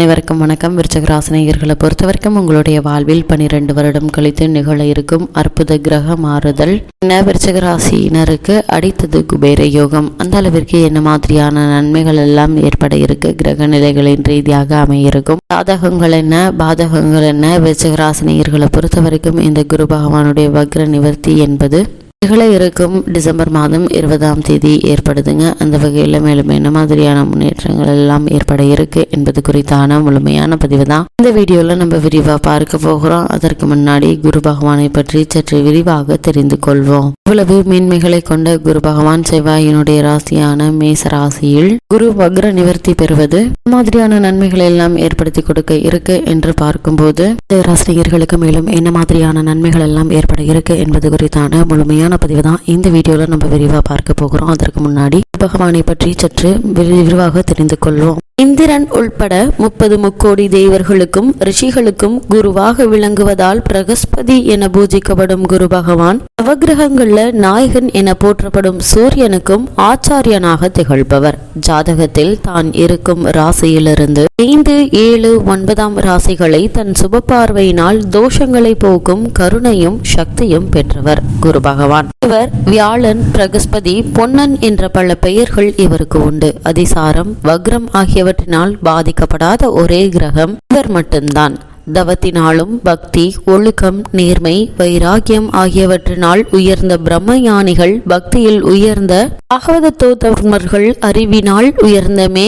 அனைவருக்கும் வணக்கம். விருச்சகராசினியர்களை பொறுத்த வரைக்கும் உங்களுடைய வாழ்வில் பனிரெண்டு வருடம் கழித்து நிகழ இருக்கும் அற்புத கிரக மாறுதல். என்ன? விருச்சகராசியினருக்கு அடித்தது குபேர யோகம். அந்த அளவிற்கு என்ன மாதிரியான நன்மைகள் எல்லாம் ஏற்பட இருக்கு? கிரக நிலைகளின் ரீதியாக அமையிருக்கும். சாதகங்கள் என்ன? பாதகங்கள் என்ன? விருச்சகராசினியர்களை பொறுத்த வரைக்கும் இந்த குரு பகவானுடைய வக்ர நிவர்த்தி என்பது நிகழ இருக்கும் டிசம்பர் மாதம் இருபதாம் தேதி ஏற்படுதுங்க. அந்த வகையில் மேலும் என்ன மாதிரியான முன்னேற்றங்கள் எல்லாம் ஏற்பட இருக்கு என்பது குறித்தான முழுமையான பதிவு தான் இந்த வீடியோவில் நம்ம விரிவாக பார்க்க போகிறோம். அதற்கு முன்னாடி குரு பகவானை பற்றி சற்று விரிவாக தெரிந்து கொள்வோம். இவ்வளவு மேன்மைகளை கொண்ட குரு பகவான் செவ்வாயினுடைய ராசியான மேச ராசியில் குரு வக்ர நிவர்த்தி பெறுவது மாதிரியான நன்மைகளை எல்லாம் ஏற்படுத்தி கொடுக்க இருக்கு என்று பார்க்கும்போது இந்த ராசினியர்களுக்கு மேலும் என்ன மாதிரியான நன்மைகள் எல்லாம் ஏற்பட இருக்கு என்பது குறித்தான முழுமையான பதிவு தான் இந்த வீடியோவில் நம்ம விரிவாக பார்க்க போகிறோம். அதற்கு முன்னாடி பகவானை பற்றி சற்று விரிவாக தெரிந்து கொள்வோம். இந்திரன் உள்பட முப்பது முக்கோடி தேவர்களுக்கும் ரிஷிகளுக்கும் குருவாக விளங்குவதால் பிரகஸ்பதி என பூஜிக்கப்படும் குரு பகவான் நவகிரகங்கள்ல நாயகன் என போற்றப்படும் சூரியனுக்கும் ஆச்சாரியனாக திகழ்பவர். ஜாதகத்தில் தான் இருக்கும் ராசியிலிருந்து ஐந்து ஏழு ஒன்பதாம் ராசிகளை தன் சுப பார்வையினால் தோஷங்களை போக்கும் கருணையும் சக்தியும் பெற்றவர் குரு பகவான். இவர் வியாழன் பிரகஸ்பதி பொன்னன் என்ற பல பெயர்கள் இவருக்கு உண்டு. அதிசாரம் வக்ரம் ஆகியவற்றினால் பாதிக்கப்படாத ஒரே கிரகம் இவர் மட்டும்தான். தவத்தினாலும் பக்தி ஒழுக்கம் நேர்மை வைராகியம் ஆகியவற்றினால் உயர்ந்த பிரம்மஞானிகள் பக்தியில் உயர்ந்த பாகவதத்தோதர்மர்கள் அறிவினால் உயர்ந்த மே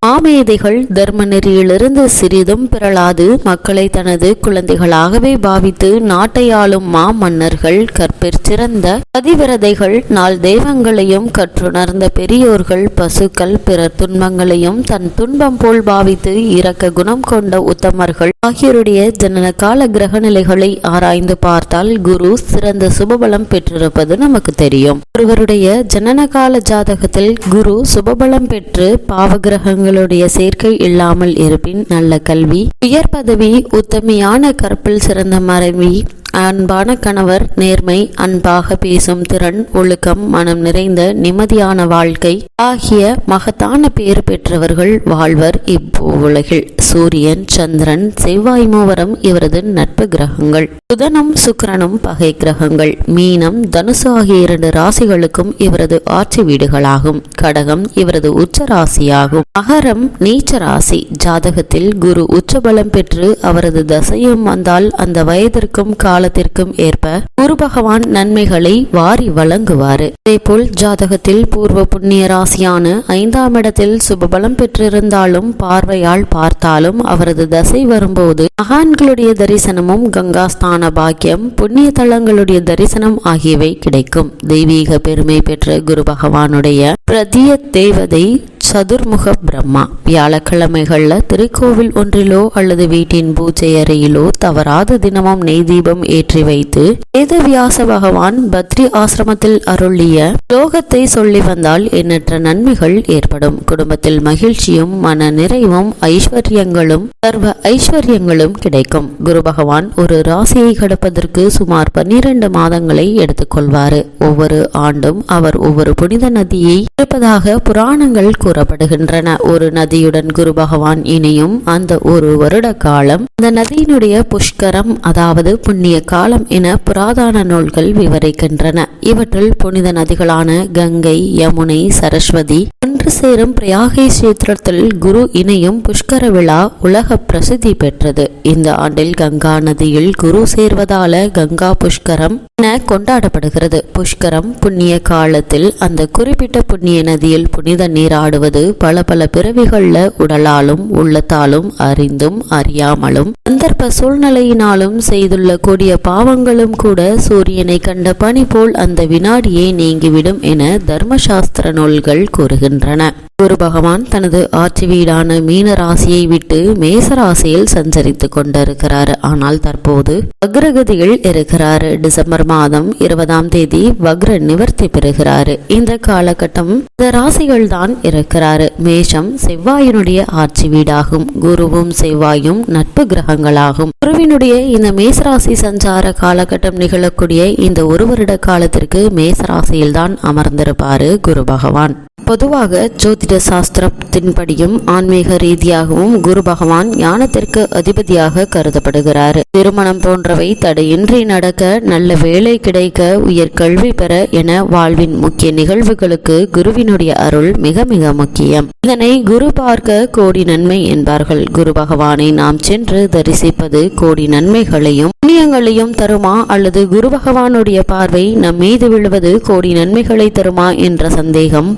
மாமேதைகள் தர்ம நெறியிலிருந்து சிறிதும் பிறளாது. மக்களை தனது குழந்தைகளாகவே பாவித்து நாட்டை ஆளும் மாமன்னர்கள் கற்பிற் சிறந்த பதிவிரதைகள் நாள் தெய்வங்களையும் கற்றுணர்ந்த பெரியோர்கள் பசுக்கள் பிறர் துன்பங்களையும் தன் துன்பம் போல் பாவித்து இரக்க குணம் கொண்ட உத்தமர்கள் ஆகிய ஆகியோருடைய ஜனன கால கிரக நிலைகளை ஆராய்ந்து பார்த்தால் குரு சிறந்த சுபபலம் பெற்றிருப்பது நமக்கு தெரியும். ஒருவருடைய ஜனன கால ஜாதகத்தில் குரு சுபபலம் பெற்று பாவகிரகங்களுடைய சேர்க்கை இல்லாமல் இருப்பின் நல்ல கல்வி உயர் பதவி உத்தமையான கற்பில் சிறந்த மறைவி அன்பான கணவர் நேர்மை அன்பாக பேசும் திறன் ஒழுக்கம் மனம் நிறைந்த நிம்மதியான வாழ்க்கை ஆகிய மகத்தான பேர் பெற்றவர்கள் வாழ்வர் உலகில் சூரியன் சந்திரன் செவ்வாய் மூவரம் இவரது நட்பு கிரகங்கள். புதனும் சுக்கரனும் பகை கிரகங்கள். மீனம் தனுசு ஆகிய இரண்டு ராசிகளுக்கும் இவரது ஆட்சி வீடுகளாகும். கடகம் இவரது உச்ச ராசியாகும் மகரம் நீச்ச ராசி. ஜாதகத்தில் குரு உச்சபலம் பெற்று அவரது தசையும் வந்தால் அந்த வயதிற்கும் காலத்திற்கும் ஏற்ப குரு பகவான் நன்மைகளை வாரி வழங்குவாரு. இதேபோல் ஜாதகத்தில் பூர்வ புண்ணிய ராசியான ஐந்தாம் இடத்தில் சுபபலம் பெற்றிருந்தாலும் பார்வையால் பார்த்தாலும் அவரது தசை வரும்போது மகான்களுடைய தரிசனமும் கங்காஸ்தான பாக்கியம் புண்ணிய தலங்களுடைய தரிசனம் ஆகியவை கிடைக்கும். தெய்வீக பெருமை பெற்ற குரு பகவானுடைய பிரதிய தேவதை சதுர்முக பிரம்மா வியாழக்கிழமைகள்ல திருக்கோவில் ஒன்றிலோ அல்லது வீட்டின் பூஜை அறையிலோ தவறாத தினமும் நெய் தீபம் ஏற்றி வைத்து வேதவியாச பகவான் பத்ரி ஆசிரமத்தில் அருளிய லோகத்தை சொல்லி வந்தால் எண்ணற்ற நன்மைகள் ஏற்படும். குடும்பத்தில் மகிழ்ச்சியும் மன நிறைவும் ஐஸ்வர்யங்களும் சர்வ ஐஸ்வர்யங்களும் கிடைக்கும். குரு பகவான் ஒரு ராசியை கடப்பதற்கு சுமார் பன்னிரண்டு மாதங்களை எடுத்துக்கொள்வாரு. ஒவ்வொரு ஆண்டும் அவர் ஒவ்வொரு புனித நதியை இருப்பதாக புராணங்கள் கூறப்படுகின்றன ஒரு நதியுடன் குரு பகவான் இணையும் அந்த ஒரு வருட காலம் அந்த நதியினுடைய புஷ்கரம் அதாவது புண்ணிய காலம் என புராதன நூல்கள் விவரிக்கின்றன. இவற்றில் புனித நதிகளான கங்கை யமுனை சரஸ்வதி ஒன்று சேரும் பிரயாகை கஷேத்திரத்தில் குரு இணையும் புஷ்கர விழா உலக பிரசித்தி பெற்றது. இந்த ஆண்டில் கங்கா நதியில் குரு சேர்வதால கங்கா புஷ்கரம் என கொண்டாடப்படுகிறது. புஷ்கரம் புண்ணிய காலத்தில் அந்த குறிப்பிட்ட புண்ணிய நதியில் புனித நீராடுவது பல பல பிறவிகளில் உடலாலும் உள்ளத்தாலும் அறிந்தும் அறியாமலும் சந்தர்ப்ப சூழ்நிலையினாலும் செய்துள்ள கொடிய பாவங்களும் கூட சூரியனை கண்ட பனி போல் அந்த வினாடியே நீங்கிவிடும் என தர்மசாஸ்திர நூல்கள் கூறுகின்றன. குரு பகவான் தனது ஆட்சி வீடான மீன ராசியை விட்டு மேச ராசியில் சஞ்சரித்து கொண்டிருக்கிறார். ஆனால் தற்போது வக்ரகதியில் இருக்கிறார். டிசம்பர் மாதம் இருபதாம் தேதி வக்ர நிவர்த்தி பெறுகிறாரு. இந்த காலகட்டம் இந்த ராசிகள் தான் இருக்கிறாரு. மேஷம் செவ்வாயினுடைய ஆட்சி வீடாகும். குருவும் செவ்வாயும் நட்பு கிரகங்களாகும். குருவினுடைய இந்த மேசராசி சஞ்சார காலகட்டம் நிகழக்கூடிய இந்த ஒரு வருட காலத்திற்கு மேசராசியில் தான் அமர்ந்திருப்பாரு குரு பகவான். பொதுவாக ஜோதிட சாஸ்திரத்தின்படியும் ஆன்மீக ரீதியாகவும் குரு பகவான் ஞானத்திற்கு அதிபதியாக கருதப்படுகிறார். திருமணம் போன்றவை தடையின்றி நடக்க நல்ல வேலை கிடைக்க உயர் கல்வி பெற என வாழ்வின் முக்கிய நிகழ்வுகளுக்கு குருவினுடைய அருள் மிக மிக முக்கியம். இதனை குரு பார்க்க கோடி நன்மை என்பார்கள். குரு பகவானை நாம் சென்று தரிசிப்பது கோடி நன்மைகளையும் புண்ணியங்களையும் தருமா அல்லது குரு பகவானுடைய பார்வை நம் மீது விழுவது கோடி நன்மைகளை தருமா என்ற சந்தேகம்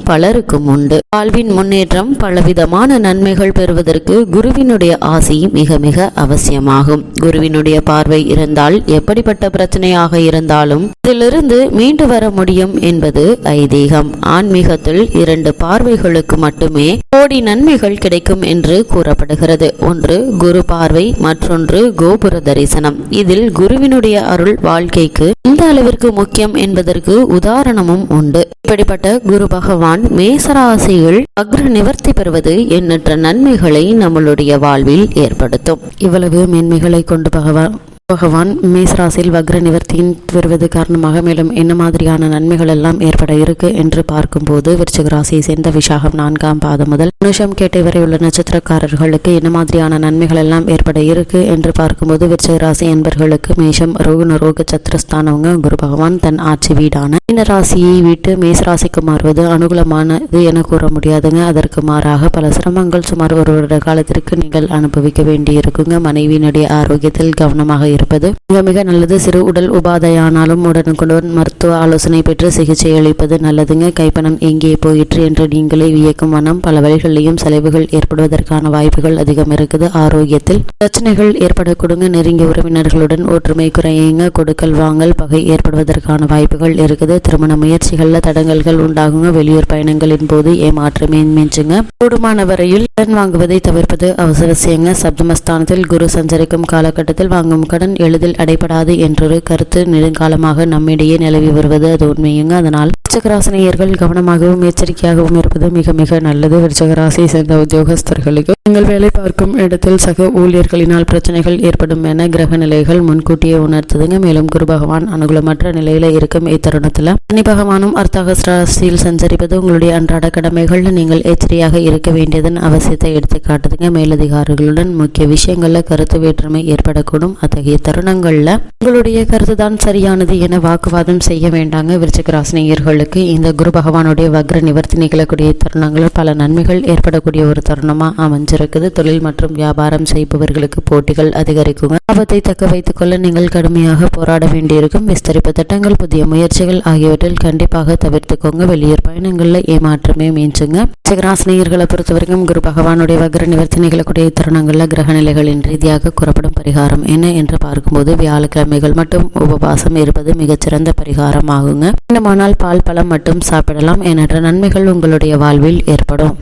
பலருக்கும் உண்டு. வாழ்வின் முன்னேற்றம் பலவிதமான நன்மைகள் பெறுவதற்கு குருவினுடைய ஆசி மிக மிக அவசியமாகும். குருவினுடைய பார்வை இருந்தால் எப்படிப்பட்ட பிரச்சனையாக இருந்தாலும் இதிலிருந்து மீண்டு வர முடியும் என்பது ஐதீகம். ஆன்மீகத்தில் இரண்டு பார்வைகளுக்கு மட்டுமே கோடி நன்மைகள் கிடைக்கும் என்று கூறப்படுகிறது. ஒன்று குரு பார்வை மற்றொன்று கோபுர தரிசனம். இதில் குருவினுடைய அருள் வாழ்க்கைக்கு எந்த அளவிற்கு முக்கியம் என்பதற்கு உதாரணமும் உண்டு. இப்படிப்பட்ட குரு பகவான் மேசராசியில் அக்ர நிவர்த்தி பெறுவது எண்ணற்ற நன்மைகளை நம்மளுடைய வாழ்வில் ஏற்படுத்தும். இவ்வளவு மேன்மைகளை கொண்டு பகவான் பகவான் மேசராசியில் வக்ர நிவர்த்தியின் பெறுவது காரணமாக மேலும் என்ன மாதிரியான நன்மைகள் எல்லாம் ஏற்பட இருக்கு என்று பார்க்கும்போது விருச்சிக ராசியை சேர்ந்த விசாகம் நான்காம் பாதம் முதல் மனுஷம் கேட்டை வரை உள்ள நட்சத்திரக்காரர்களுக்கு என்ன மாதிரியான நன்மைகள் எல்லாம் ஏற்பட இருக்கு என்று பார்க்கும்போது விருச்சிக ராசி என்பர்களுக்கு மேஷம் ரோகு ரோக சத்திரஸ்தானவங்க குரு பகவான் தன் ஆட்சி வீடான இந்த ராசியை விட்டு மேசராசிக்கு மாறுவது அனுகூலமானது என கூற முடியாதுங்க. அதற்கு மாறாக பல சிரமங்கள் சுமார் ஒரு வருட காலத்திற்கு நீங்கள் அனுபவிக்க வேண்டி இருக்குங்க மனைவியினுடைய ஆரோக்கியத்தில் கவனமாக இருப்பது மிக மிக நல்லது. சிறு உடல் உபாதையானாலும் உடனுக்குடன் மருத்துவ ஆலோசனை பெற்று சிகிச்சை அளிப்பது நல்லதுங்க. கைப்பணம் எங்கே போயிற்று என்று நீங்களே வியக்கும் வண்ணம் பல வழிகளிலையும் செலவுகள் ஏற்படுவதற்கான வாய்ப்புகள் அதிகம் இருக்குது. ஆரோக்கியத்தில் பிரச்சனைகள் ஏற்படக்கூடுங்க நெருங்கிய உறவினர்களுடன் ஒற்றுமை குறையுங்க. கொடுக்கல் வாங்கல் பகை ஏற்படுவதற்கான வாய்ப்புகள் இருக்குது. திருமண முயற்சிகள்ல தடங்கல்கள் உண்டாகுங்க. வெளியூர் பயணங்களின் போது ஏமாற்றமே மிஞ்சுங்க. கூடுமான வரையில் கடன் வாங்குவதை தவிர்ப்பது அவசியங்க. சப்தமஸ்தானத்தில் குரு சஞ்சரிக்கும் காலகட்டத்தில் வாங்கும் கடன் எளிதில் அடைபடாது என்றொரு கருத்து நெடுங்காலமாக நம்மிடையே நிலவி வருவது அது உண்மையுங்க. அதனால் விருச்சகராசினியர்கள் கவனமாகவும் எச்சரிக்கையாகவும் இருப்பது மிக மிக நல்லது. விருச்சகராசியை சேர்ந்த உத்தியோகஸ்தர்களுக்கு நீங்கள் வேலை பார்க்கும் இடத்தில் சக ஊழியர்களினால் பிரச்சனைகள் ஏற்படும் என கிரக நிலைகள் முன்கூட்டியே உணர்த்துதுங்க. மேலும் குரு பகவான் அனுகூலமற்ற நிலையில இருக்கும் இத்தருணத்துல. சனி பகவானும் அர்த்தாக ராசியில் சஞ்சரிப்பது உங்களுடைய அன்றாட கடமைகள்ல நீங்கள் எச்சரியாக இருக்க வேண்டியதன் அவசியத்தை எடுத்து காட்டுதுங்க. மேலதிகாரிகளுடன் முக்கிய விஷயங்கள்ல கருத்து வேற்றுமை ஏற்படக்கூடும். அத்தகைய தருணங்கள்ல உங்களுடைய கருத்து தான் சரியானது என வாக்குவாதம் செய்ய வேண்டாங்க. விருச்சிக ராசினியர்களுக்கு இந்த குரு பகவானுடைய வக்ர நிவர்த்தி நிகழக்கூடிய தருணங்கள் பல நன்மைகள் ஏற்படக்கூடிய ஒரு தருணமா அமைஞ்சிருக்குது தொழில் மற்றும் வியாபாரம் செய்பவர்களுக்கு போட்டிகள் அதிகரிக்குங்க லாபத்தை தக்க வைத்துக் கொள்ள நீங்கள் கடுமையாக போராட வேண்டியிருக்கும். விஸ்தரிப்பு திட்டங்கள் புதிய முயற்சிகள் ஆகியவற்றில் கண்டிப்பாக தவிர்த்துக்கோங்க. வெளியூர் பயணங்களில் ஏமாற்றமே மீஞ்சுங்க. சிகராசினியர்களை பொறுத்த வரைக்கும் குரு பகவானுடைய வக்ர நிவர்த்தி நிகழக்கூடிய தருணங்கள்ல கிரக நிலைகளின் ரீதியாக கூறப்படும் பரிகாரம் என்ன என்று பார்க்கும்போது வியாழக்கிழமைகள் மட்டும் உபவாசம் இருப்பது மிகச்சிறந்த பரிகாரம் ஆகுங்க. இன்னமானால் பால் பழம் மட்டும் சாப்பிடலாம். எண்ணற்ற நன்மைகள் உங்களுடைய வாழ்வில் ஏற்படும்.